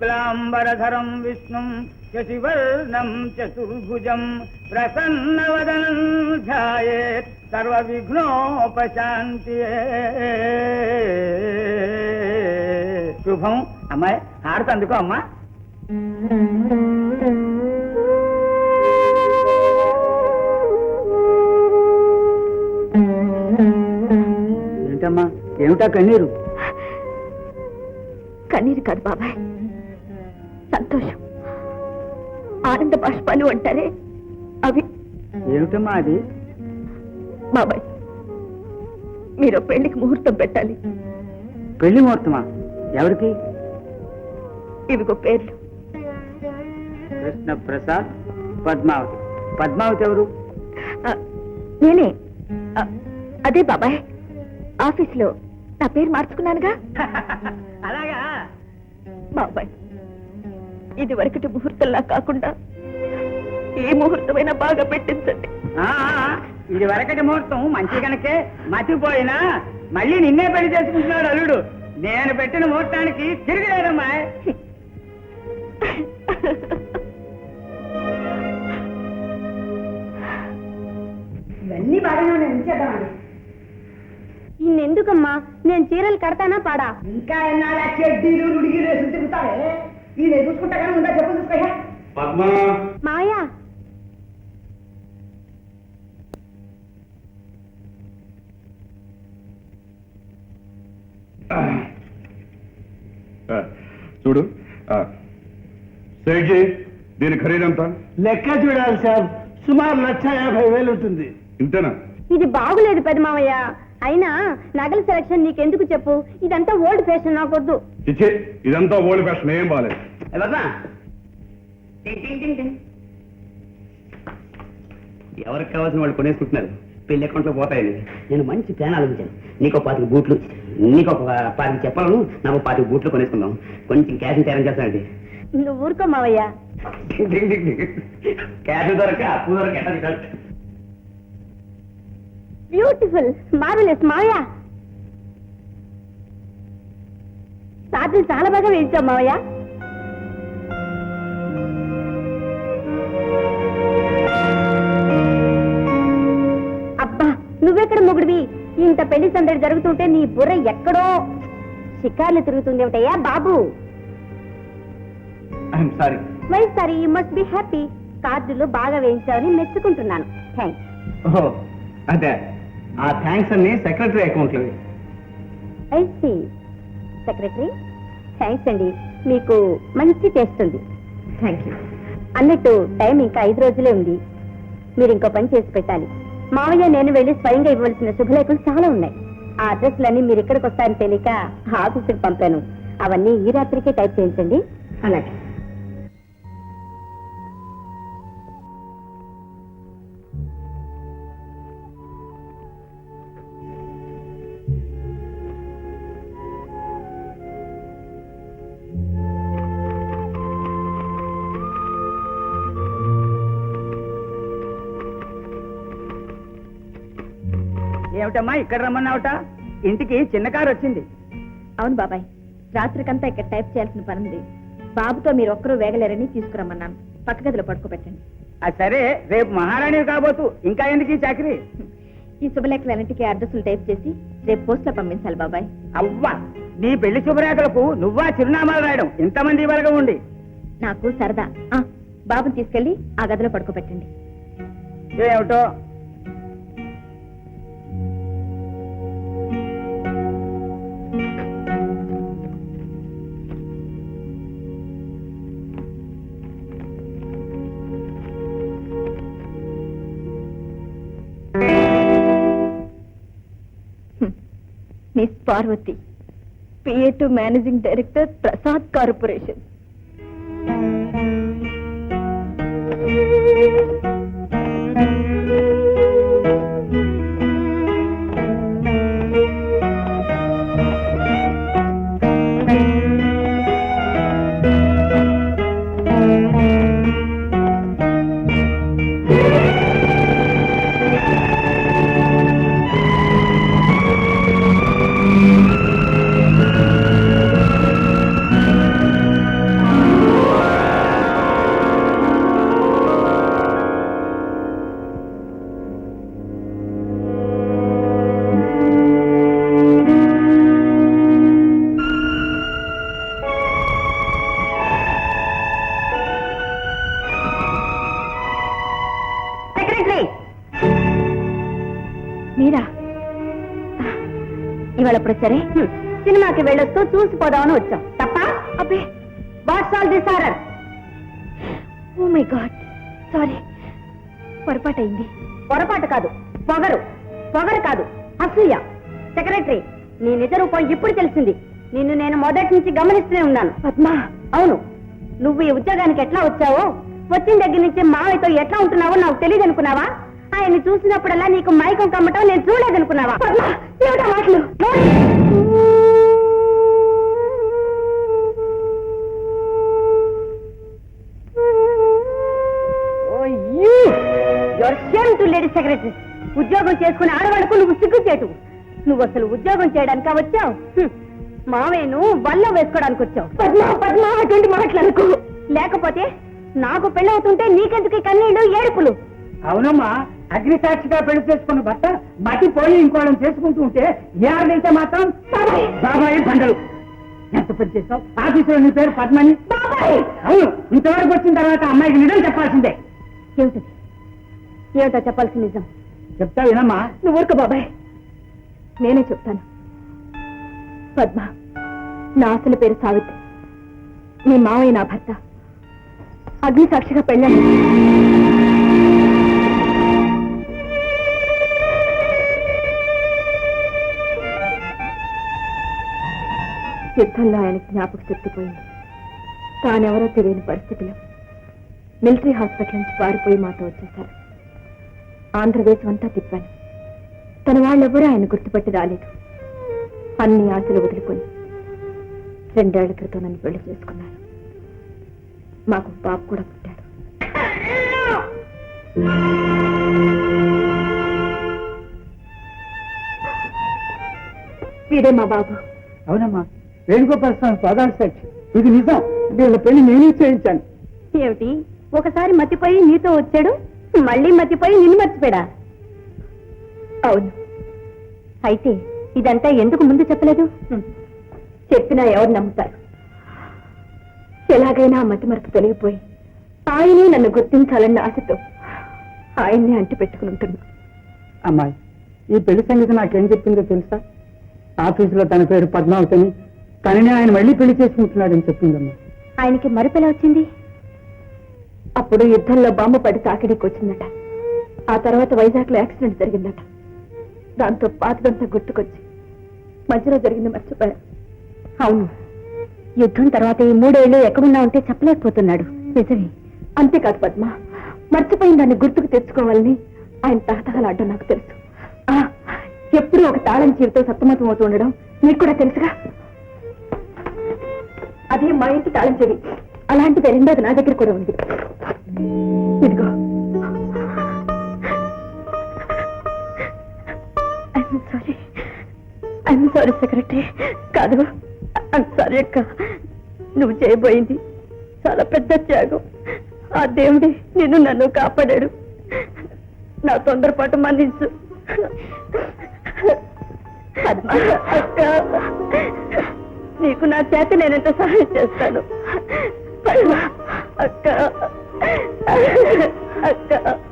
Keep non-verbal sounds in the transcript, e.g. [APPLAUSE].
శుక్లాంబరధరం విష్ణుం శశివర్ణం చతుర్భుజం ప్రసన్నవదనం ధ్యాయేత్ సర్వ విఘ్నోపశాంతి శుభం. అమ్మాయి హారతి అందుకో అమ్మా. ఏంటమ్మా? ఏమిటా కన్నీరు? కన్నీరు కాదు బాష్పాలు అంటారే? అవి ఏమిటమ్మా అది? బాబాయ్ మీరు పెళ్ళికి ముహూర్తం పెట్టాలి. పెళ్ళి ముహూర్తమా? ఎవరికి? ఇవిగో పేర్లు. కృష్ణ ప్రసాద్ పద్మావతి. పద్మావతి ఎవరు? నేనే. అదే బాబాయ్ ఆఫీస్లో నా పేరు మార్చుకున్నానుగా. [LAUGHS] అలాగా. బాబాయ్ ఇది వరకటి ముహూర్తంలా కాకుండా ఏ ముహూర్తమైనా బాగా పెట్టించండి. ఇది వరకటి ముహూర్తం మంచి కనుకే మతిపోయినా మళ్ళీ నిన్నే పెళ్ళి చేసుకుంటున్నాడు అల్లుడు. నేను పెట్టిన ముహూర్తానికి తిరిగిలేదమ్మా. ఇవన్నీ బాగానే ఉన్నాయి ఉంచేద్దామండి ఇన్నెందుకమ్మా? నేను చీరలు కడతానా పాడా? ఇంకా ఎన్నాళ్ళ చెడ్డీలు నుడిగిలు వేసి తిరుగుతారే ఈయన చూసుకుంటా కానీ ఉందా చెప్పు చూసుకో పద్మా. మాయా చూడు సేట్జీ దీని ఖరీదంతా లెక్క చూడాలి సార్ సుమారు లక్ష యాభై వేలు ఉంటుంది. ఇంతేనా? ఇది బాగులేదు పెద్ద మావయ్య అయినా నగల సెలక్షన్ నీకెందుకు చెప్పు? ఇదంతా ఓల్డ్ ఫ్యాషన్ నాకొద్దు. చిచ్చే ఇదంతా ఓల్డ్ ఫ్యాషన్ ఏం టింగ్. ఎవరికి కావాల్సిన వాళ్ళు కొనేసుకుంటున్నారు? పెళ్ళి అకౌంట్లో పోతాయని నేను మంచి ప్లాన్ ఆలోచించాను నీకు ఒక పాతిక బూట్లు నీకు ఒక పాతిక చెప్పలను నాకు పాతిక బూట్లు కొనేసుకుందాం. కొంచెం క్యాష్ తయారు చేస్తానండి. నువ్వు ఊరుకో మావయ్య. క్యాష్ దొరక అప్పు దొరక? బ్యూటిఫుల్ మార్వెలెస్ మావయ్య. సాధులు చాలా బాగా వేయించావు మావయ్య. ఇంత పెళ్ళి సందడి జరుగుతుంటే నీ బుర్ర ఎక్కడో షికార్లు తిరుగుతుంది ఏమిటయ్యా బాబు? I'm sorry why sorry you must be happy కార్డులు బాగా వేయించావని మెచ్చుకుంటున్నాను. థ్యాంక్స్ ఓహో అదే. ఆ థ్యాంక్స్ అన్ని సెక్రటరీ అకౌంట్లో ఐ సి సెక్రటరీ థ్యాంక్స్ అండి. మీకు మంచి టేస్ట్ ఉంది. థ్యాంక్ యూ అన్నట్టు టైం ఇంకా ఐదు రోజులే ఉంది. మీరు ఇంకో పని చేసి పెట్టాలి. మావయ్య నేను వెళ్ళి స్వయంగా ఇవ్వవలసిన శుభలేఖలు చాలా ఉన్నాయి. ఆ అడ్రస్లన్నీ మీరు ఇక్కడికి వస్తారని తెలియక ఆఫీసుకి పంపాను. అవన్నీ ఈ రాత్రికే టైప్ చేయించండి. అలాగే. ఏమిటమ్మా ఇక్కడ రమ్మన్నావుట? ఇంటికి చిన్న కారు వచ్చింది. అవును బాబాయ్ రాత్రికంతా ఇక్కడ టైప్ చేయాల్సిన పని ఉంది. బాబుతో మీరు ఒక్కరూ వేగలేరని తీసుకురమ్మన్నాను. పక్క గదిలో పడుకోబెట్టండి. అది సరే రేపు మహారాణి కాబోతు ఇంకా ఎందుకు ఈ చాకరీ? ఈ శుభలేఖలన్నింటికీ అడ్రస్లు టైప్ చేసి రేపు పోస్ట్లో పంపించాలి బాబాయ్. అవ్వా నీ పెళ్ళి శుభరేఖలకు నువ్వా చిరునామాలు రాయడం? ఇంతమంది వరకు ఉండి. నాకు సరదా. ఆ, బాబుని తీసుకెళ్ళి ఆ గదిలో పడుకోబెట్టండి. ఏమిటో? Parvati PA to managing director Prasad corporation ఇవాళ ఎప్పుడు సరే సినిమాకి వెళ్ళొస్తూ చూసిపోదామని వచ్చాం. తప్ప? అబ్బే. What's all this order oh my God sorry పొరపాటు అయింది పొరపాటు కాదు. పొగరు. పొగరు కాదు. అసూయ. సెక్రటరీ నీ నిజ రూపం ఇప్పుడు తెలిసింది. నిన్ను నేను మొదటి నుంచి గమనిస్తూనే ఉన్నాను. పద్మా. అవును. నువ్వు ఈ ఉద్యోగానికి ఎట్లా వచ్చావో? వచ్చిన దగ్గర నుంచి మావయ్యతో ఎట్లా ఉంటున్నావో నాకు తెలియదు అనుకున్నావా ఆయన్ని చూసినప్పుడల్లా నీకు మైకం కమ్మటం నేను చూడలేదనుకున్నావా? పద్మా. ఏమిటా మాటలు? లేడీ సెక్రటరీ ఉద్యోగం చేసుకుని ఆడవాళ్ళకు నువ్వు సిగ్గుచేటు నువ్వు అసలు ఉద్యోగం చేయడానికా వచ్చావు? మావేను బల్ల వేసుకోవడానికి వచ్చావు. పద్మా పద్మా అటువంటి లేకపోతే నాకు పెళ్ళవుతుంటే నీకెందుకు ఈ కన్నీళ్ళు ఏడుపులు? అవునమ్మా అగ్ని సాక్షిగా పెళ్ళి చేసుకున్న భర్త మతి పోయి ఇంకోళ్ళని చేసుకుంటూ ఉంటే ఏడాదైతే మాత్రం బాబాయ్. బండలు ఎంత పని చేస్తావు ఆఫీసులో నీ పేరు పద్మని? అవును ఇంతవరకు వచ్చిన తర్వాత అమ్మాయికి నిజం చెప్పాల్సిందే. ఏమిటది? ఏమిటో చెప్పాల్సిన నిజం? చెప్తా వినమ్మా. నువ్వు ఊరుకో బాబాయ్. నేనే చెప్తాను. పద్మ నా అసలు పేరు సావిత్రి. మీ మావయ్య నా భర్త. అగ్ని సాక్షిగా పెళ్ళాను యుద్ధంలో ఆయన జ్ఞాపక శక్తి తానెవరో తెలియని పరిస్థితిలో మిలిటరీ హాస్పిటల్ నుంచి పారిపోయి మాతో వచ్చేశారు. ఆంధ్రదేశం అంతా తిప్పాను. తన వాళ్ళెవ్వరూ ఆయన గుర్తుపట్టి రాలేదు. అన్ని ఆశలు వదులుకొని రెండేళ్ళ క్రితం నన్ను పెళ్ళి చేసుకున్నారు. మాకు బాబు కూడా పుట్టాడు. వీడే మా బాబు. అవునమ్మా. వేణుగోపాల స్వామి పదాలు సాక్షి ఇది నిజం. వీళ్ళ పెళ్ళి నేనే చేయించాను. ఏమిటి? ఒకసారి మతిపోయి నీతో వచ్చాడు మళ్ళీ మతిపోయి నిన్ను మర్చిపోయాడా? అవును. అయితే ఇదంతా ఎందుకు ముందు చెప్పలేదు. చెప్పినా ఎవరు నమ్ముతారు? ఎలాగైనా మతి మరపు తొలగిపోయి ఆయనే నన్ను గుర్తించాలన్న ఆశతో ఆయన్ని అంటి పెట్టుకుని ఉంటున్నా అమ్మాయి ఈ పెళ్ళి సంగతి నాకేం చెప్పిందో తెలుసా? ఆఫీసులో తన పేరు పద్మావతిని తనని ఆయన మళ్ళీ పెళ్ళి చేసుకుంటున్నాడని చెప్పిందమ్మా. ఆయనకి మరుపెలా వచ్చింది? అప్పుడు యుద్ధంలో బాంబు పడి తాకిడికి వచ్చిందట. ఆ తర్వాత వైజాగ్లో యాక్సిడెంట్ జరిగిందట. దాంతో పాతదంతా గుర్తుకొచ్చి మధ్యలో జరిగింది మర్చిపోయా అవును. యుద్ధం తర్వాత ఈ మూడేళ్ళు ఎక్కడున్నా ఉంటే చెప్పలేకపోతున్నాడు. నిజమే. అంతేకాదు పద్మ మర్చిపోయిన దాన్ని గుర్తుకు తెచ్చుకోవాలని ఆయన తహతహలాడ్డం నాకు తెలుసు. ఎప్పుడూ ఒక తాళం చీరతో సత్తమతం అవుతూ ఉండడం మీకు కూడా తెలుసుగా? అది మా ఇంటి తాళం చెవి అలాంటిది రెండోది నా దగ్గర కూడా ఉంది. ఇదిగో. సారీ ఐఎమ్ సారీ సెక్రటరీ కాదు. ఐఎమ్ సారీ అక్క. నువ్వు చేయబోయింది చాలా పెద్ద త్యాగం. ఆ దేవుడి నిన్ను నన్ను కాపాడాడు. నా తొందరపాటు మన్నించు. అక్క. నీకు నా చేత నేనెంత సహాయం చేస్తాను? అక్క. అక్క.